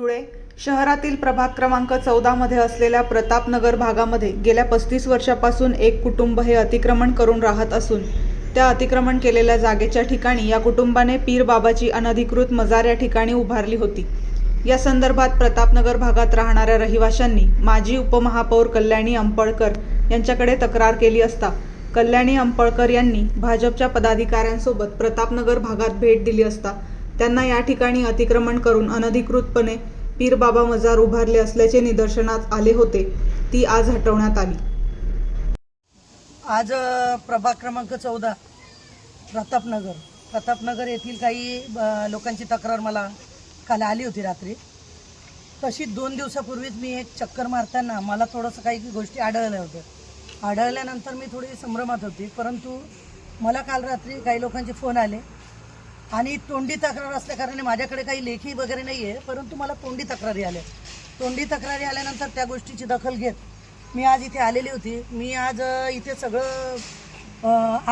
धुळे शहरातील प्रभाग क्रमांक चौदामध्ये असलेल्या प्रतापनगर भागामध्ये गेल्या पस्तीस वर्षापासून एक कुटुंब हे अतिक्रमण करून राहत असून त्या अतिक्रमण केलेल्या जागेच्या ठिकाणी या कुटुंबाने पीर बाबाची अनधिकृत मजार या ठिकाणी उभारली होती. या संदर्भात प्रतापनगर भागात राहणाऱ्या रहिवाशांनी माजी उपमहापौर कल्याणी अंपळकर यांच्याकडे तक्रार केली असता कल्याणी अंपळकर यांनी भाजपच्या पदाधिकाऱ्यांसोबत प्रतापनगर भागात भेट दिली असता त्यांना या ठिकाणी अतिक्रमण करून अनधिकृतपणे पीरबाबा मजार उभारले असल्याचे निदर्शनात आले होते. ती आज हटवण्यात आली. आज प्रभाग क्रमांक चौदा प्रतापनगर. प्रतापनगर येथील काही लोकांची तक्रार मला काल आली होती रात्री. तशी दोन दिवसापूर्वीच मी एक चक्कर मारताना मला थोडंसं काही गोष्टी आढळल्या होत्या. आढळल्यानंतर मी थोडी संभ्रमात होती परंतु मला काल रात्री काही लोकांचे फोन आले. आणि तोंडी तक्रार असल्याकारणाने माझ्याकडे काही लेखी वगैरे नाही आहे परंतु मला तोंडी तक्रारी आल्या. तोंडी तक्रारी आल्यानंतर त्या गोष्टीची दखल घेत मी आज इथे आलेली होती. मी आज इथे सगळं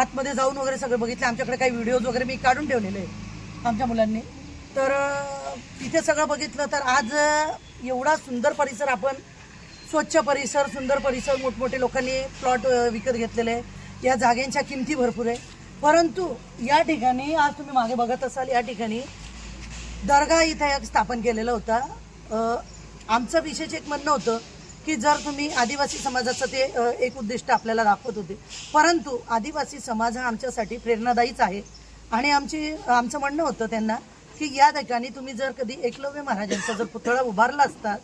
आतमध्ये जाऊन वगैरे सगळं बघितलं. आमच्याकडे काही व्हिडिओज वगैरे मी काढून ठेवलेले आहे आमच्या मुलांनी. तर तिथे इथे सगळं बघितलं तर आज एवढा सुंदर परिसर आपण स्वच्छ परिसर सुंदर परिसर मोठमोठे लोकांनी प्लॉट विकत घेतलेले आहे. या जागेंच्या किमती भरपूर आहे. परंतु या ठिकाणी आज तुम्ही मागे बघत असाल या ठिकाणी दर्गा इथे एक स्थापन केलेलं होता. आमचं विशेष एक म्हणणं होतं की जर तुम्ही आदिवासी समाजाचं ते एक उद्दिष्ट आपल्याला दाखवत होते. परंतु आदिवासी समाज हा आमच्यासाठी प्रेरणादायीच आहे. आणि आमची आमचं म्हणणं होतं त्यांना की या ठिकाणी तुम्ही जर कधी एकलव्य महाराजांचा जर पुतळा उभारला असता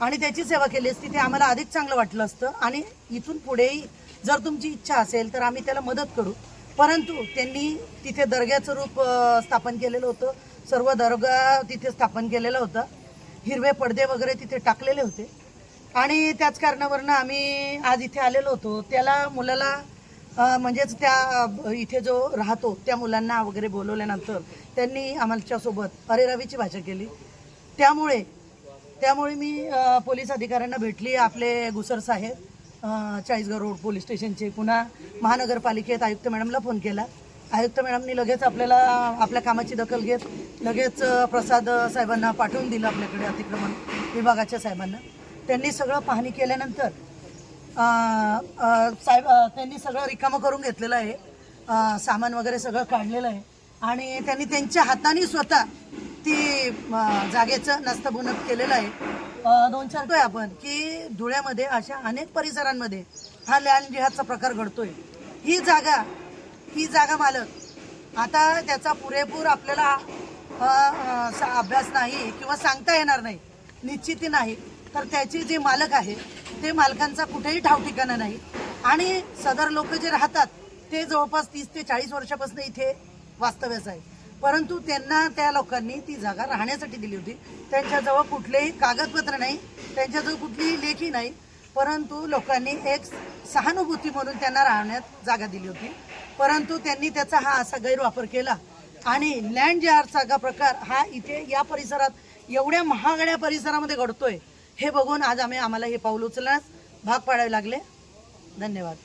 आणि त्याची सेवा केली असती ते आम्हाला अधिक चांगलं वाटलं असतं. आणि इथून पुढेही जर तुमची इच्छा असेल तर आम्ही त्याला मदत करू. परंतु त्यांनी तिथे दर्ग्याचं रूप स्थापन केलेलं होतं. सर्व दर्गा तिथे स्थापन केलेला होता. हिरवे पडदे वगैरे तिथे टाकलेले होते. आणि त्याच कारणावरनं आम्ही आज इथे आलेलो होतो. त्याला मुलाला म्हणजेच त्या इथे जो राहतो त्या मुलांना वगैरे बोलवल्यानंतर त्यांनी आमच्यासोबत अरे रवीची भाषा केली. त्यामुळे त्यामुळे मी पोलीस अधिकाऱ्यांना भेटली. आपले गुसर साहेब चाळीसगाव रोड पोलीस स्टेशनचे पुन्हा महानगरपालिकेत आयुक्त मॅडमला फोन केला. आयुक्त मॅडमनी लगेच आपल्याला आपल्या कामाची दखल घेत लगेच प्रसाद साहेबांना पाठवून दिलं आपल्याकडे अतिक्रमण विभागाच्या साहेबांना. त्यांनी सगळं पाहणी केल्यानंतर साहेब त्यांनी सगळं रिकामं करून घेतलेलं आहे. सामान वगैरे सगळं काढलेलं आहे. आणि त्यांनी त्यांच्या हाताने स्वतः ती जागेचं नस्तबुनत केलेलं आहे. दोन चार आहे आपण की धुळ्यामध्ये अशा अनेक परिसरांमध्ये हा लँड जिहादचा प्रकार घडतोय. ही जागा ही जागा मालक आता त्याचा पुरेपूर आपल्याला सा- अभ्यास नाही किंवा सांगता येणार नाही निश्चिती नाही तर त्याची जे मालक आहे ते मालकांचा कुठेही ठावठिकाणा नाही. आणि सदर लोक जे राहतात ते जवळपास तीस ते चाळीस वर्षापासून इथे वास्तव्यास आहे परंतु त्यांना त्या लोकांनी ती जागा राहण्यासाठी दिली होती. त्यांच्याजवळ कुठलेही कागदपत्र नाही त्यांच्याजवळ कुठलीही लेखी नाही परंतु लोकांनी एक सहानुभूती म्हणून त्यांना राहण्यात जागा दिली होती. परंतु त्यांनी त्याचा हा असा गैरवापर केला. आणि लँड जारचा प्रकार हा इथे या परिसरात एवढ्या महागड्या परिसरामध्ये घडतोय हे बघून आज आम्ही आम्हाला हे पाऊल उचलण्यास भाग पाडावे लागले. धन्यवाद.